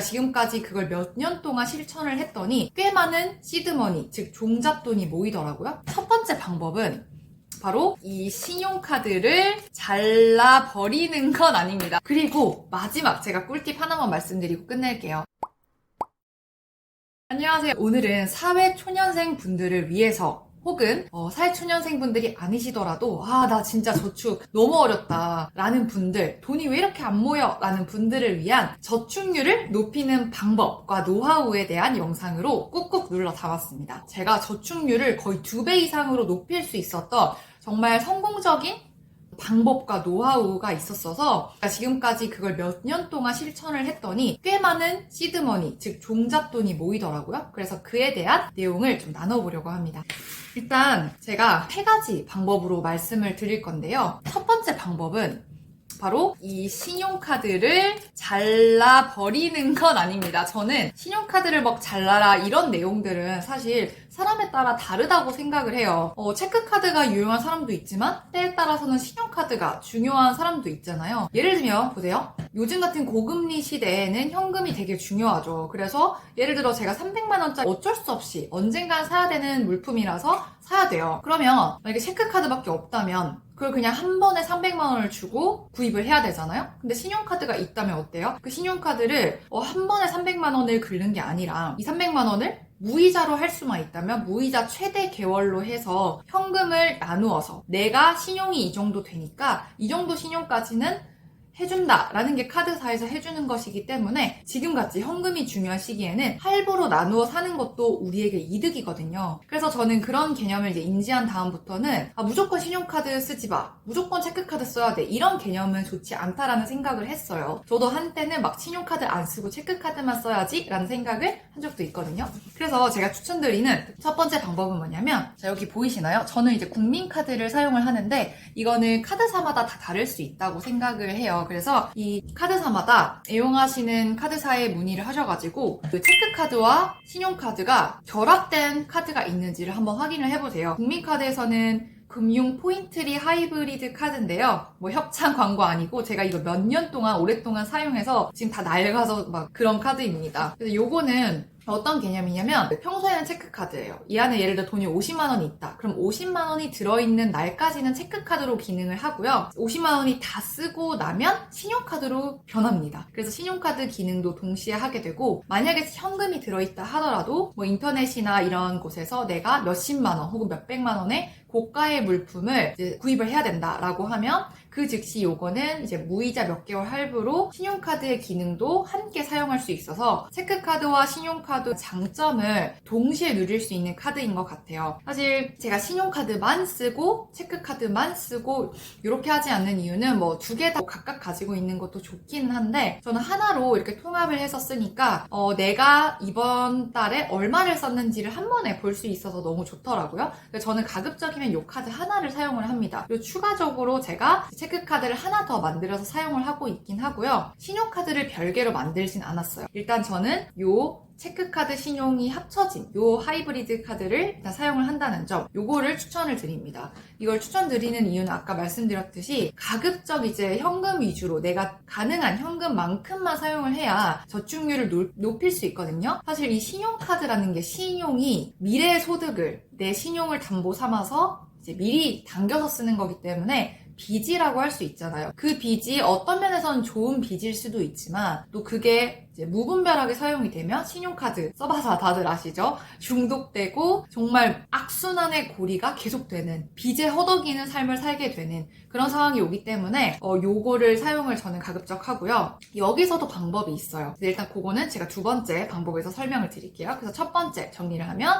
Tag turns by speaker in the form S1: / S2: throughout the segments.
S1: 지금까지 그걸 몇 년 동안 실천을 했더니 꽤 많은 시드머니, 즉 종잣돈이 모이더라고요. 첫 번째 방법은 바로 이 신용카드를 잘라 버리는 건 아닙니다. 그리고 마지막 제가 꿀팁 하나만 말씀드리고 끝낼게요. 안녕하세요. 오늘은 사회 초년생 분들을 위해서 혹은 어, 사회초년생 분들이 아니시더라도 아 나 진짜 저축 너무 어렵다 라는 분들 돈이 왜 이렇게 안 모여 라는 분들을 위한 저축률을 높이는 방법과 노하우에 대한 영상으로 꾹꾹 눌러 담았습니다. 제가 저축률을 거의 두 배 이상으로 높일 수 있었던 정말 성공적인 방법과 노하우가 있었어서 지금까지 그걸 몇 년 동안 실천을 했더니 꽤 많은 시드머니, 즉 종잣돈이 모이더라고요. 그래서 그에 대한 내용을 좀 나눠보려고 합니다. 일단 제가 세 가지 방법으로 말씀을 드릴 건데요. 첫 번째 방법은 바로 이 신용카드를 잘라 버리는 건 아닙니다. 저는 신용카드를 막 잘라라 이런 내용들은 사실 사람에 따라 다르다고 생각을 해요. 어, 체크카드가 유용한 사람도 있지만 때에 따라서는 신용카드가 중요한 사람도 있잖아요. 예를 들면 보세요. 요즘 같은 고금리 시대에는 현금이 되게 중요하죠. 그래서 예를 들어 제가 300만 원짜리 어쩔 수 없이 언젠간 사야 되는 물품이라서 사야 돼요. 그러면 만약에 체크카드밖에 없다면 그걸 그냥 한 번에 300만 원을 주고 구입을 해야 되잖아요. 근데 신용카드가 있다면 어때요? 그 신용카드를 어, 한 번에 300만 원을 긁는 게 아니라 이 300만 원을 무이자로 할 수만 있다면 무이자 최대 개월로 해서 현금을 나누어서 내가 신용이 이 정도 되니까 이 정도 신용까지는 해준다라는 게 카드사에서 해주는 것이기 때문에 지금같이 현금이 중요한 시기에는 할부로 나누어 사는 것도 우리에게 이득이거든요. 그래서 저는 그런 개념을 이제 인지한 다음부터는 아, 무조건 신용카드 쓰지 마. 무조건 체크카드 써야 돼. 이런 개념은 좋지 않다라는 생각을 했어요. 저도 한때는 막 신용카드 안 쓰고 체크카드만 써야지 라는 생각을 한 적도 있거든요. 그래서 제가 추천드리는 첫 번째 방법은 뭐냐면 자 여기 보이시나요? 저는 이제 국민카드를 사용을 하는데 이거는 카드사마다 다 다를 수 있다고 생각을 해요. 그래서 이 카드사마다 애용하시는 카드사에 문의를 하셔가지고 그 체크카드와 신용카드가 결합된 카드가 있는지를 한번 확인을 해보세요. 국민카드에서는 금융 포인트리 하이브리드 카드인데요. 뭐 협찬 광고 아니고 제가 이거 몇 년 동안 오랫동안 사용해서 지금 다 낡아서 막 그런 카드입니다. 그래서 요거는 어떤 개념이냐면 평소에는 체크카드예요. 이 안에 예를 들어 돈이 50만 원이 있다. 그럼 50만 원이 들어있는 날까지는 체크카드로 기능을 하고요. 50만 원이 다 쓰고 나면 신용카드로 변합니다. 그래서 신용카드 기능도 동시에 하게 되고 만약에 현금이 들어있다 하더라도 뭐 인터넷이나 이런 곳에서 내가 몇십만 원 혹은 몇백만 원의 고가의 물품을 구입을 해야 된다라고 하면 그 즉시 요거는 이제 무이자 몇 개월 할부로 신용카드의 기능도 함께 사용할 수 있어서 체크카드와 신용카드 장점을 동시에 누릴 수 있는 카드인 것 같아요. 사실 제가 신용카드만 쓰고 체크카드만 쓰고 이렇게 하지 않는 이유는 뭐 두 개 다 각각 가지고 있는 것도 좋긴 한데 저는 하나로 이렇게 통합을 해서 쓰니까 어, 내가 이번 달에 얼마를 썼는지를 한 번에 볼 수 있어서 너무 좋더라고요. 저는 가급적이면 이 카드 하나를 사용을 합니다. 그리고 추가적으로 제가 체크카드를 하나 더 만들어서 사용을 하고 있긴 하고요. 신용카드를 별개로 만들진 않았어요. 일단 저는 요 체크카드 신용이 합쳐진 요 하이브리드 카드를 일단 사용을 한다는 점 요거를 추천을 드립니다. 이걸 추천드리는 이유는 아까 말씀드렸듯이 가급적 이제 현금 위주로 내가 가능한 현금만큼만 사용을 해야 저축률을 높- 높일 수 있거든요. 사실 이 신용카드라는 게 신용이 미래 소득을 내 신용을 담보 삼아서 미리 당겨서 쓰는 거기 때문에 빚이라고 할 수 있잖아요. 그 빚이 어떤 면에서는 좋은 빚일 수도 있지만 또 그게 무분별하게 사용이 되면 신용카드 써봐서 다들 아시죠? 중독되고 정말 악순환의 고리가 계속되는 빚에 허덕이는 삶을 살게 되는 그런 상황이 오기 때문에 어, 요거를 사용을 저는 가급적 하고요. 여기서도 방법이 있어요. 일단 그거는 제가 두 번째 방법에서 설명을 드릴게요. 그래서 첫 번째 정리를 하면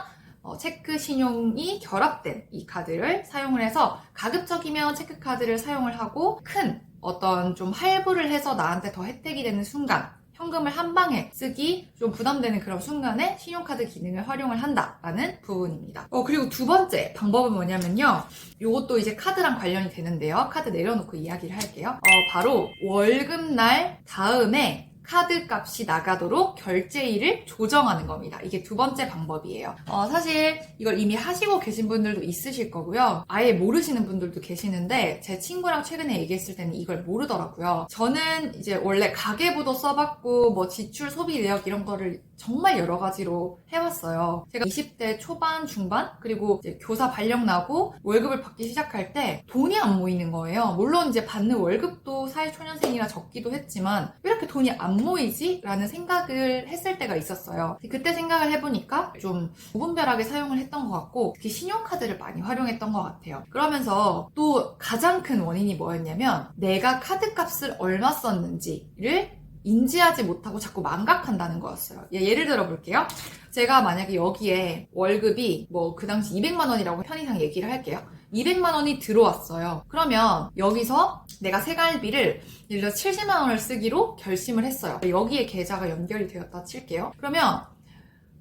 S1: 어, 체크 신용이 결합된 이 카드를 사용을 해서 가급적이면 체크 카드를 사용을 하고 큰 어떤 좀 할부를 해서 나한테 더 혜택이 되는 순간 현금을 한 방에 쓰기 좀 부담되는 그런 순간에 신용카드 기능을 활용을 한다라는 부분입니다. 어, 그리고 두 번째 방법은 뭐냐면요. 요것도 이제 카드랑 관련이 되는데요. 카드 내려놓고 이야기를 할게요. 어, 바로 월급날 다음에 카드 값이 나가도록 결제일을 조정하는 겁니다. 이게 두 번째 방법이에요. 어, 사실 이걸 이미 하시고 계신 분들도 있으실 거고요. 아예 모르시는 분들도 계시는데 제 친구랑 최근에 얘기했을 때는 이걸 모르더라고요. 저는 이제 원래 가계부도 써봤고 뭐 지출 소비 내역 이런 거를 정말 여러 가지로 해왔어요. 제가 20대 초반, 중반 그리고 교사 발령 나고 월급을 받기 시작할 때 돈이 안 모이는 거예요. 물론 이제 받는 월급도 사회초년생이라 적기도 했지만 왜 이렇게 돈이 안 모이지? 라는 생각을 했을 때가 있었어요. 그때 생각을 해보니까 좀 무분별하게 사용을 했던 것 같고 특히 신용카드를 많이 활용했던 것 같아요. 그러면서 또 가장 큰 원인이 뭐였냐면 내가 카드 값을 얼마 썼는지를 인지하지 못하고 자꾸 망각한다는 거였어요. 예, 예를 들어 볼게요. 제가 만약에 여기에 월급이 뭐 그 당시 200만 원이라고 편의상 얘기를 할게요. 200만 원이 들어왔어요. 그러면 여기서 내가 생활비를 예를 들어 70만 원을 쓰기로 결심을 했어요. 여기에 계좌가 연결이 되었다 칠게요. 그러면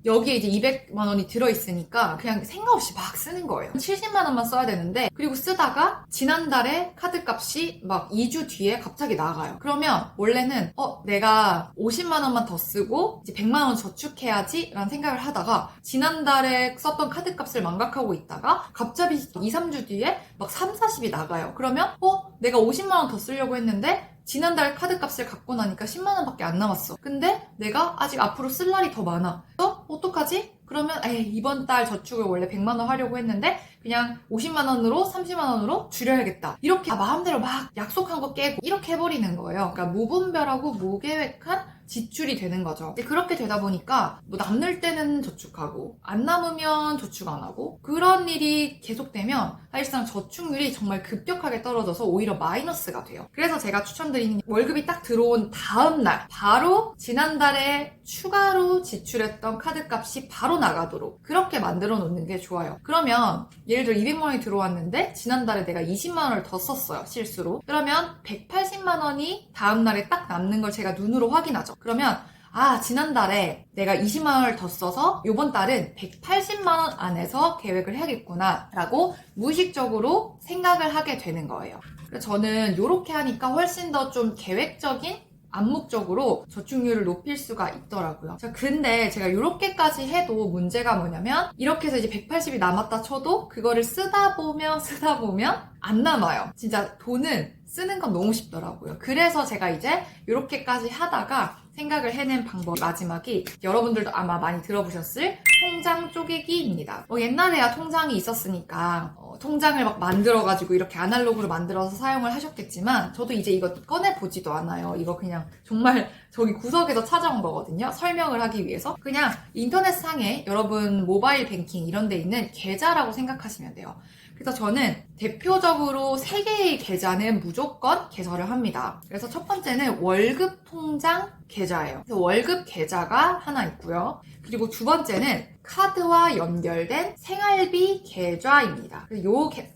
S1: 여기에 이제 200만 원이 들어있으니까 그냥 생각 없이 막 쓰는 거예요. 70만 원만 써야 되는데 그리고 쓰다가 지난달에 카드 값이 막 2주 뒤에 갑자기 나가요. 그러면 원래는 어 내가 50만 원만 더 쓰고 이제 100만 원 저축해야지 라는 생각을 하다가 지난달에 썼던 카드 값을 망각하고 있다가 갑자기 2, 3주 뒤에 막 3, 40이 나가요. 그러면 어 내가 50만 원 더 쓰려고 했는데 지난달 카드 값을 갖고 나니까 10만 원 밖에 안 남았어. 근데 내가 아직 앞으로 쓸 날이 더 많아. 어? 어떡하지? 그러면 에이 이번 달 저축을 원래 100만 원 하려고 했는데 그냥 50만 원으로 30만 원으로 줄여야겠다. 이렇게 마음대로 막 약속한 거 깨고 이렇게 해버리는 거예요. 그러니까 무분별하고 무계획한 지출이 되는 거죠. 그렇게 되다 보니까 뭐 남는 때는 저축하고 안 남으면 저축 안 하고 그런 일이 계속되면 사실상 저축률이 정말 급격하게 떨어져서 오히려 마이너스가 돼요. 그래서 제가 추천드리는 게 월급이 딱 들어온 다음 날 바로 지난달에 추가로 지출했던 카드 값이 바로 나가도록 그렇게 만들어 놓는 게 좋아요. 그러면 예를 들어 200만 원이 들어왔는데 지난달에 내가 20만 원을 더 썼어요. 실수로. 그러면 180만 원이 다음 날에 딱 남는 걸 제가 눈으로 확인하죠. 그러면 아, 지난달에 내가 20만 원을 더 써서 이번 달은 180만 원 안에서 계획을 해야겠구나 라고 무의식적으로 생각을 하게 되는 거예요. 저는 이렇게 하니까 훨씬 더 좀 계획적인 암묵적으로 저축률을 높일 수가 있더라고요. 자, 근데 제가 이렇게까지 해도 문제가 뭐냐면 이렇게 해서 이제 180이 남았다 쳐도 그거를 쓰다 보면 쓰다 보면 안 남아요. 진짜 돈은 쓰는 건 너무 쉽더라고요. 그래서 제가 이제 이렇게까지 하다가 생각을 해낸 방법 마지막이 여러분들도 아마 많이 들어보셨을 통장 쪼개기입니다. 뭐 옛날에야 통장이 있었으니까 어, 통장을 막 만들어가지고 이렇게 아날로그로 만들어서 사용을 하셨겠지만 저도 이제 이거 꺼내 보지도 않아요. 이거 그냥 정말 저기 구석에서 찾아온 거거든요. 설명을 하기 위해서 그냥 인터넷 상에 여러분 모바일 뱅킹 이런 데 있는 계좌라고 생각하시면 돼요. 그래서 저는 대표적으로 세 개의 계좌는 무조건 개설을 합니다. 그래서 첫 번째는 월급 통장 계좌예요. 월급 계좌가 하나 있고요. 그리고 두 번째는 카드와 연결된 생활비 계좌입니다. 이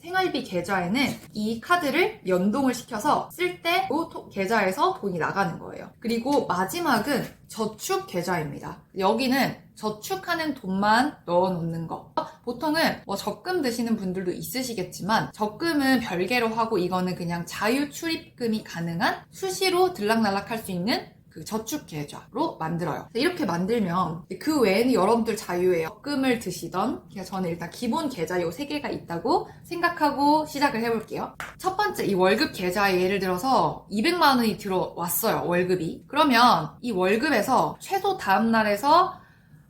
S1: 생활비 계좌에는 이 카드를 연동을 시켜서 쓸 때 이 계좌에서 돈이 나가는 거예요. 그리고 마지막은 저축 계좌입니다. 여기는 저축하는 돈만 넣어 놓는 거. 보통은 뭐 적금 드시는 분들도 있으시겠지만 적금은 별개로 하고 이거는 그냥 자유 출입금이 가능한 수시로 들락날락 할 수 있는 그 저축 계좌로 만들어요. 이렇게 만들면 그 외에는 여러분들 자유예요. 적금을 드시던 그냥 저는 일단 기본 계좌 요 세 개가 있다고 생각하고 시작을 해볼게요. 첫 번째 이 월급 계좌에 예를 들어서 200만 원이 들어왔어요. 월급이. 그러면 이 월급에서 최소 다음 날에서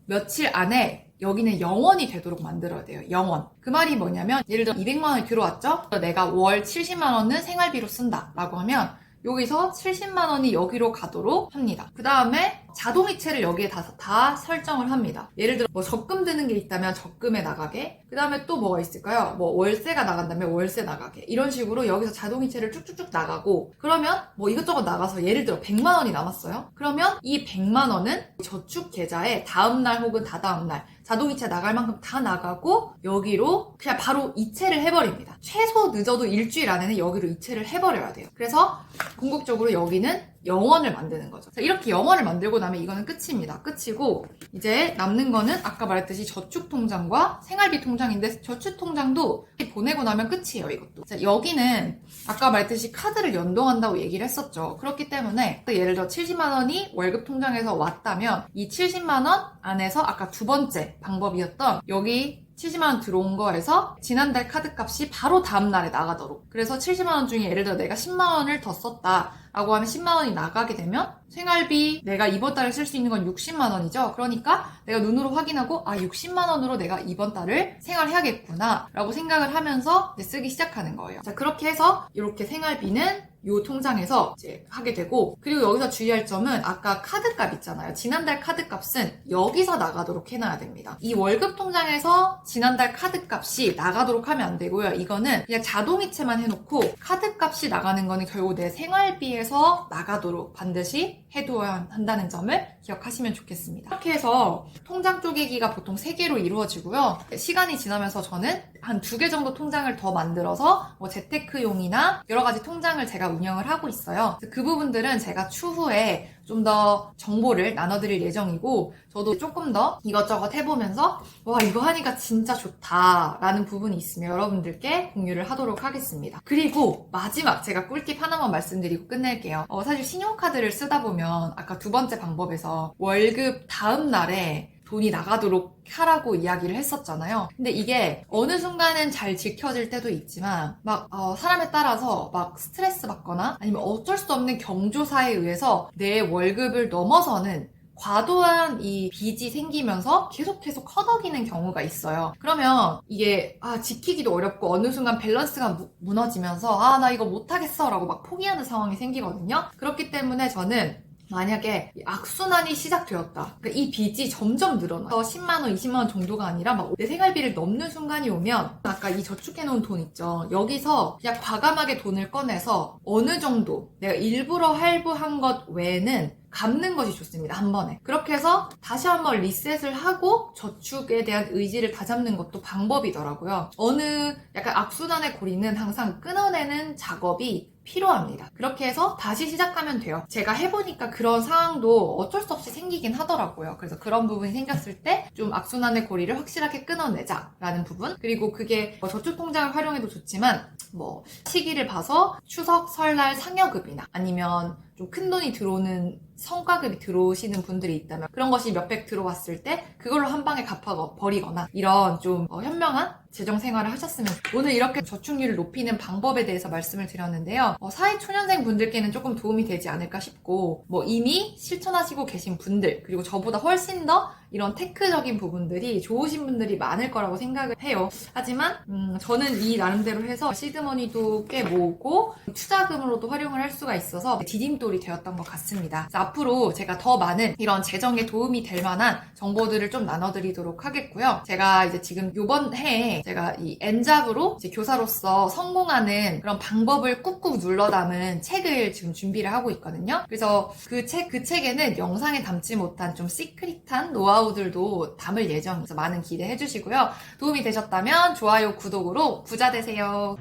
S1: 며칠 안에 여기는 영원이 되도록 만들어야 돼요. 영원. 그 말이 뭐냐면 예를 들어 200만 원이 들어왔죠? 내가 월 70만 원은 생활비로 쓴다 라고 하면 여기서 70만 원이 여기로 가도록 합니다. 그 다음에 자동이체를 여기에 다, 다 설정을 합니다. 예를 들어 뭐 적금 드는 게 있다면 적금에 나가게 그 다음에 또 뭐가 있을까요? 뭐 월세가 나간다면 월세 나가게 이런 식으로 여기서 자동이체를 쭉쭉쭉 나가고 그러면 뭐 이것저것 나가서 예를 들어 100만 원이 남았어요. 그러면 이 100만 원은 저축 계좌에 다음날 혹은 다다음날 자동이체 나갈 만큼 다 나가고 여기로 그냥 바로 이체를 해버립니다. 최소 늦어도 일주일 안에는 여기로 이체를 해버려야 돼요. 그래서 궁극적으로 여기는 영원을 만드는 거죠. 자, 이렇게 영원을 만들고 나면 이거는 끝입니다. 끝이고 이제 남는 거는 아까 말했듯이 저축 통장과 생활비 통장인데 저축 통장도 보내고 나면 끝이에요. 이것도. 자, 여기는 아까 말했듯이 카드를 연동한다고 얘기를 했었죠. 그렇기 때문에 예를 들어 70만 원이 월급 통장에서 왔다면 이 70만 원 안에서 아까 두 번째 방법이었던 여기 70만 원 들어온 거에서 지난달 카드 값이 바로 다음 날에 나가도록. 그래서 70만 원 중에 예를 들어 내가 10만 원을 더 썼다. 라고 하면 10만 원이 나가게 되면 생활비 내가 이번 달에 쓸 수 있는 건 60만 원이죠. 그러니까 내가 눈으로 확인하고 아 60만 원으로 내가 이번 달을 생활해야겠구나 라고 생각을 하면서 쓰기 시작하는 거예요. 자 그렇게 해서 이렇게 생활비는 요 통장에서 이제 하게 되고 그리고 여기서 주의할 점은 아까 카드값 있잖아요. 지난달 카드값은 여기서 나가도록 해놔야 됩니다. 이 월급 통장에서 지난달 카드값이 나가도록 하면 안 되고요. 이거는 그냥 자동이체만 해놓고 카드값이 나가는 거는 결국 내 생활비에 서 나가도록 반드시 해두어야 한다는 점을 기억하시면 좋겠습니다. 이렇게 해서 통장 쪼개기가 보통 3개로 이루어지고요. 시간이 지나면서 저는 한두개 정도 통장을 더 만들어서 뭐 재테크용이나 여러 가지 통장을 제가 운영을 하고 있어요. 그 부분들은 제가 추후에 좀 더 정보를 나눠드릴 예정이고 저도 조금 더 이것저것 해보면서 와 이거 하니까 진짜 좋다라는 부분이 있으면 여러분들께 공유를 하도록 하겠습니다. 그리고 마지막 제가 꿀팁 하나만 말씀드리고 끝낼게요. 어, 사실 신용카드를 쓰다 보면 아까 두 번째 방법에서 월급 다음 날에 돈이 나가도록 하라고 이야기를 했었잖아요. 근데 이게 어느 순간은 잘 지켜질 때도 있지만 막 어, 사람에 따라서 막 스트레스 받거나 아니면 어쩔 수 없는 경조사에 의해서 내 월급을 넘어서는 과도한 이 빚이 생기면서 계속 계속 커덕이는 경우가 있어요. 그러면 이게 아 지키기도 어렵고 어느 순간 밸런스가 무, 무너지면서 아 나 이거 못하겠어 라고 막 포기하는 상황이 생기거든요. 그렇기 때문에 저는 만약에 이 악순환이 시작되었다. 그러니까 이 빚이 점점 늘어나. 10만원, 20만원 정도가 아니라 막 내 생활비를 넘는 순간이 오면 아까 이 저축해놓은 돈 있죠. 여기서 그냥 과감하게 돈을 꺼내서 어느 정도 내가 일부러 할부한 것 외에는 갚는 것이 좋습니다. 한 번에. 그렇게 해서 다시 한번 리셋을 하고 저축에 대한 의지를 다잡는 것도 방법이더라고요. 어느 약간 악순환의 고리는 항상 끊어내는 작업이 필요합니다. 그렇게 해서 다시 시작하면 돼요. 제가 해보니까 그런 상황도 어쩔 수 없이 생기긴 하더라고요. 그래서 그런 부분이 생겼을 때 좀 악순환의 고리를 확실하게 끊어내자라는 부분. 그리고 그게 뭐 저축통장을 활용해도 좋지만 뭐 시기를 봐서 추석, 설날 상여급이나 아니면 좀 큰 돈이 들어오는 성과급이 들어오시는 분들이 있다면 그런 것이 몇백 들어왔을 때 그걸로 한 방에 갚아 버리거나 이런 좀 어, 현명한 재정 생활을 하셨으면 오늘 이렇게 저축률을 높이는 방법에 대해서 말씀을 드렸는데요. 어, 사회 초년생 분들께는 조금 도움이 되지 않을까 싶고 뭐 이미 실천하시고 계신 분들 그리고 저보다 훨씬 더 이런 테크적인 부분들이 좋으신 분들이 많을 거라고 생각을 해요. 하지만 음, 저는 이 나름대로 해서 시드머니도 꽤 모으고 투자금으로도 활용을 할 수가 있어서 디딤돌 이 되었던 것 같습니다. 앞으로 제가 더 많은 이런 재정에 도움이 될 만한 정보들을 좀 나눠드리도록 하겠고요. 제가 이제 지금 요번 해에 제가 이 N잡으로 교사로서 성공하는 그런 방법을 꾹꾹 눌러 담은 책을 지금 준비를 하고 있거든요. 그래서 그 책, 그 책에는 영상에 담지 못한 좀 시크릿한 노하우들도 담을 예정이어서 많은 기대해 주시고요. 도움이 되셨다면 좋아요, 구독으로 부자 되세요.